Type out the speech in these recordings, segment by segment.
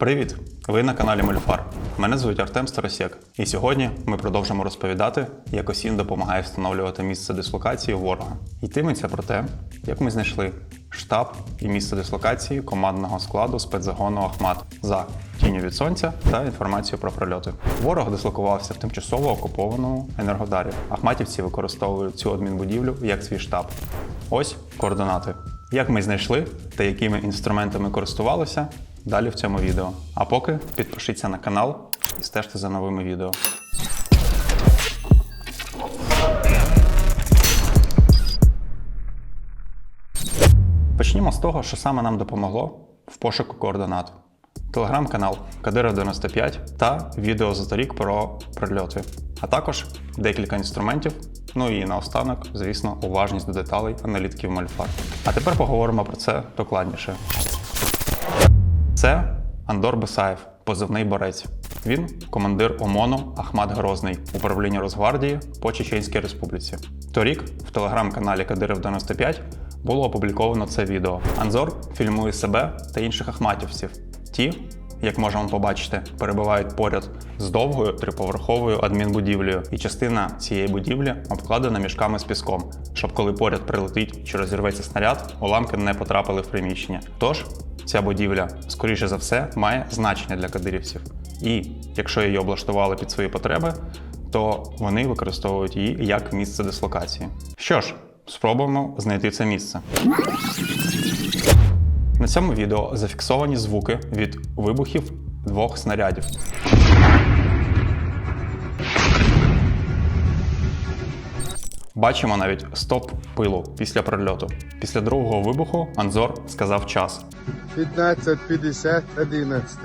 Привіт! Ви на каналі Мольфар. Мене звуть Артем Старосєк. І сьогодні ми продовжимо розповідати, як Осін допомагає встановлювати місце дислокації ворога. Йтиметься про те, як ми знайшли штаб і місце дислокації командного складу спецзагону Ахмат за тінню від сонця та інформацію про прольоти. Ворог дислокувався в тимчасово окупованому енергодарі. Ахматівці використовують цю адмінбудівлю як свій штаб. Ось координати. Як ми знайшли та якими інструментами користувалися, далі в цьому відео. А поки підпишіться на канал і стежте за новими відео. Почнімо з того, що саме нам допомогло в пошуку координат. Телеграм-канал Кадира 95 та відео за торік про прильоти, а також декілька інструментів. Ну і наостанок, звісно, уважність до деталей аналітиків Мольфар. А тепер поговоримо про це докладніше. Це Андор Бесаєв, позивний борець. Він командир ОМОНу Ахмат Грозний, управління Росгвардії по Чеченській Республіці. Торік в телеграм-каналі Кадиров 95 було опубліковано це відео. Анзор фільмує себе та інших ахматівців. Ті, як можемо побачити, перебувають поряд з довгою триповерховою адмінбудівлею, і частина цієї будівлі обкладена мішками з піском, щоб коли поряд прилетить чи розірветься снаряд, уламки не потрапили в приміщення. Тож ця будівля, скоріше за все, має значення для кадирівців. І якщо її облаштували під свої потреби, то вони використовують її як місце дислокації. Що ж, спробуємо знайти це місце. На цьому відео зафіксовані звуки від вибухів двох снарядів. Бачимо навіть стоп пилу після прильоту. Після другого вибуху Анзор сказав час. 15, 50, 11.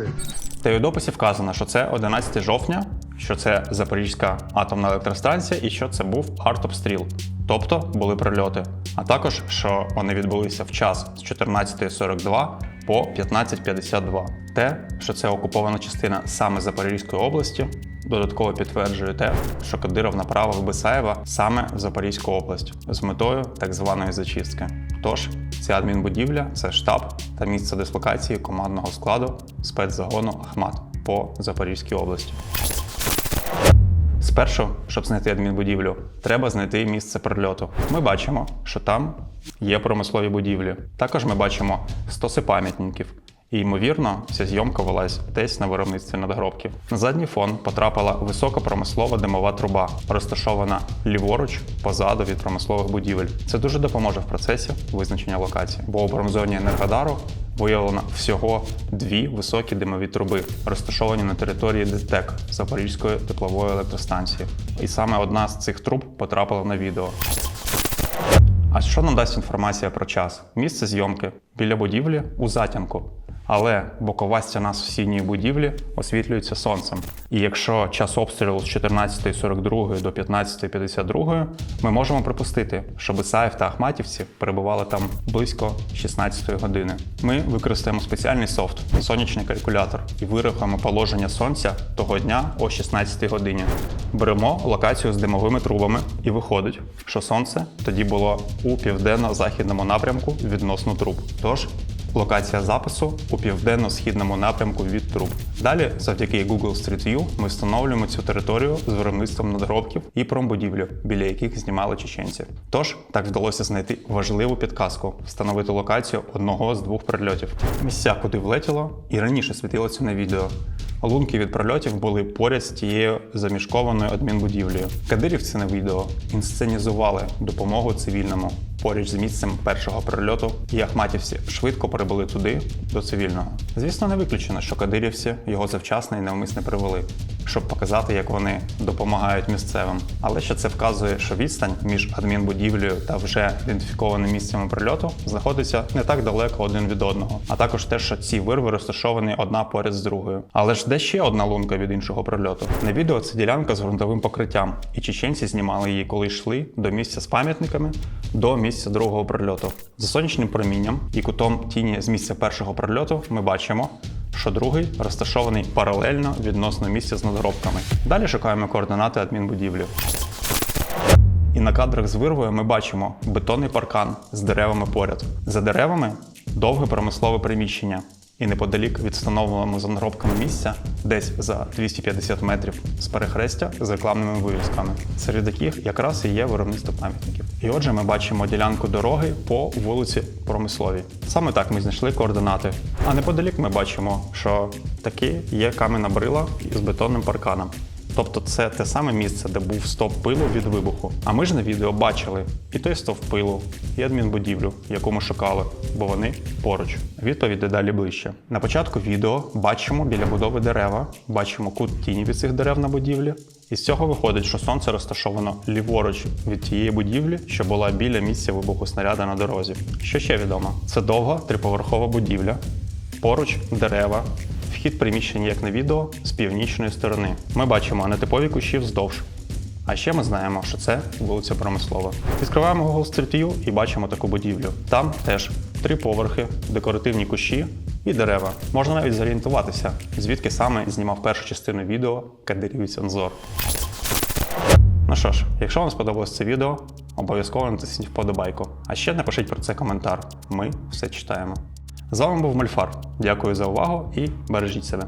Та й у дописі вказано, що це 11 жовтня, що це Запорізька атомна електростанція і що це був артобстріл. Тобто були прильоти. А також, що вони відбулися в час з 14.42 по 15.52. Те, що це окупована частина саме Запорізької області, додатково підтверджує те, що Кадиров направив Бесаєва саме в Запорізьку область з метою так званої зачистки. Тож, ця адмінбудівля це штаб та місце дислокації командного складу спецзагону Ахмат по Запорізькій області. Спершу, щоб знайти адмінбудівлю, треба знайти місце прильоту. Ми бачимо, що там є промислові будівлі. Також ми бачимо стоси пам'ятників. І, ймовірно, ця зйомка велась десь на виробництві надгробків. На задній фон потрапила високопромислова димова труба, розташована ліворуч позаду від промислових будівель. Це дуже допоможе в процесі визначення локації, бо у промзоні Енергодару виявлено всього дві високі димові труби, розташовані на території ДТЕК Запорізької теплової електростанції. І саме одна з цих труб потрапила на відео. А що нам дасть інформація про час? Місце зйомки біля будівлі у затінку. Але бокова стіна сусідньої будівлі освітлюється сонцем. І якщо час обстрілу з 14.42 до 15.52, ми можемо припустити, що Бесаєв та Ахматівці перебували там близько 16 години. Ми використаємо спеціальний софт сонячний калькулятор і вирахуємо положення сонця того дня о 16 годині. Беремо локацію з димовими трубами, і виходить, що сонце тоді було у південно-західному напрямку відносно труб. Тож Локація запису у південно-східному напрямку від труб. Далі, завдяки Google Street View, ми встановлюємо цю територію з виробництвом надгробків і промбудівлю, біля яких знімали чеченці. Тож так вдалося знайти важливу підказку встановити локацію одного з двох прильотів. Місця, куди влетіло, і раніше світилося на відео. Лунки від прольотів були поряд з тією замішкованою адмінбудівлею. Кадирівці на відео інсценізували допомогу цивільному поруч з місцем першого прольоту, і ахматівці швидко прибули туди до цивільного. Звісно, не виключено, що кадирівці його завчасно і навмисне привели, щоб показати, як вони допомагають місцевим. Але ще це вказує, що відстань між адмінбудівлею та вже ідентифікованим місцями прильоту знаходиться не так далеко один від одного, а також те, що ці вирви розташовані одна поряд з другою. Але ж де ще одна лунка від іншого прильоту? На відео це ділянка з ґрунтовим покриттям, і чеченці знімали її, коли йшли до місця з пам'ятниками, до місця другого прильоту. За сонячним промінням і кутом тіні з місця першого прильоту ми бачимо, що другий розташований паралельно відносно місця з надгробками. Далі шукаємо координати адмінбудівлі. І на кадрах з вирвою ми бачимо бетонний паркан з деревами поряд. За деревами довге промислове приміщення. І неподалік від встановленого за наробками місця, десь за 250 метрів з перехрестя з рекламними вивісками, серед яких якраз і є виробництво пам'ятників. І отже, ми бачимо ділянку дороги по вулиці Промисловій. Саме так ми знайшли координати. А неподалік ми бачимо, що таки є кам'яна брила з бетонним парканом. Тобто це те саме місце, де був стовп пилу від вибуху. А ми ж на відео бачили і той стовп пилу, і адмінбудівлю, яку ми шукали, бо вони поруч. Відповідь дедалі ближче. На початку відео бачимо біля будови дерева, бачимо кут тіні від цих дерев на будівлі. І з цього виходить, що сонце розташовано ліворуч від тієї будівлі, що була біля місця вибуху снаряда на дорозі. Що ще відомо? Це довга триповерхова будівля, Поруч дерева, вхід приміщення, як на відео, з північної сторони. Ми бачимо нетипові кущі вздовж. А ще ми знаємо, що це вулиця Промислова. Відкриваємо Google Street View і бачимо таку будівлю. Там теж три поверхи, декоративні кущі і дерева. Можна навіть зорієнтуватися, звідки саме знімав першу частину відео Кадирівець Анзор. Ну що ж, якщо вам сподобалось це відео, обов'язково натисніть вподобайку. А ще напишіть про це коментар. Ми все читаємо. З вами був Мольфар. Дякую за увагу і бережіть себе.